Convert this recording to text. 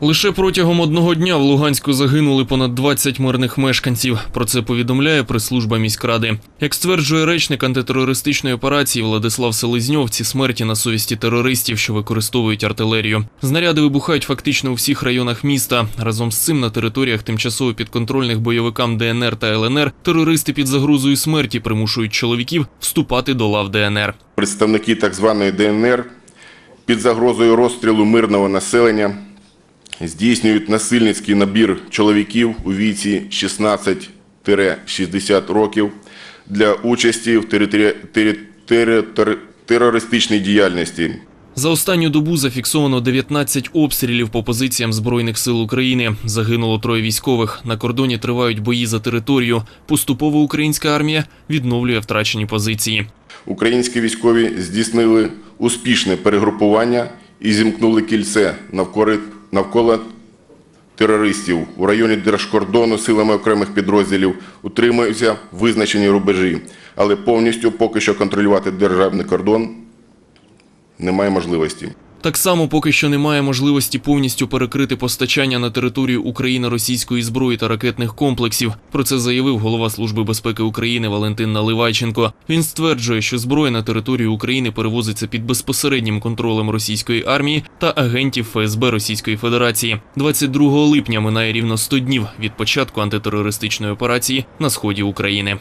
Лише протягом одного дня в Луганську загинули понад 20 мирних мешканців. Про це повідомляє прес-служба міськради. Як стверджує речник антитерористичної операції Владислав Селезньов, ці смерті на совісті терористів, що використовують артилерію. Знаряди вибухають фактично у всіх районах міста. Разом з цим на територіях тимчасово підконтрольних бойовикам ДНР та ЛНР терористи під загрозою смерті примушують чоловіків вступати до лав ДНР. представники так званої ДНР під загрозою розстрілу мирного населення здійснюють насильницький набір чоловіків у віці 16-60 років для участі в територі- тері- тери- терористичній діяльності. За останню добу зафіксовано 19 обстрілів по позиціям Збройних сил України. Загинуло троє військових. На кордоні тривають бої за територію. Поступово українська армія відновлює втрачені позиції. Українські військові здійснили успішне перегрупування і зімкнули кільце навколо, навколо терористів. У районі держкордону силами окремих підрозділів утримуються визначені рубежі, але повністю поки що контролювати державний кордон немає можливості. Так само поки що немає можливості повністю перекрити постачання на територію України російської зброї та ракетних комплексів. Про це заявив голова Служби безпеки України Валентин Наливайченко. Він стверджує, що зброя на територію України перевозиться під безпосереднім контролем російської армії та агентів ФСБ Російської Федерації. 22 липня минає рівно 100 днів від початку антитерористичної операції на сході України.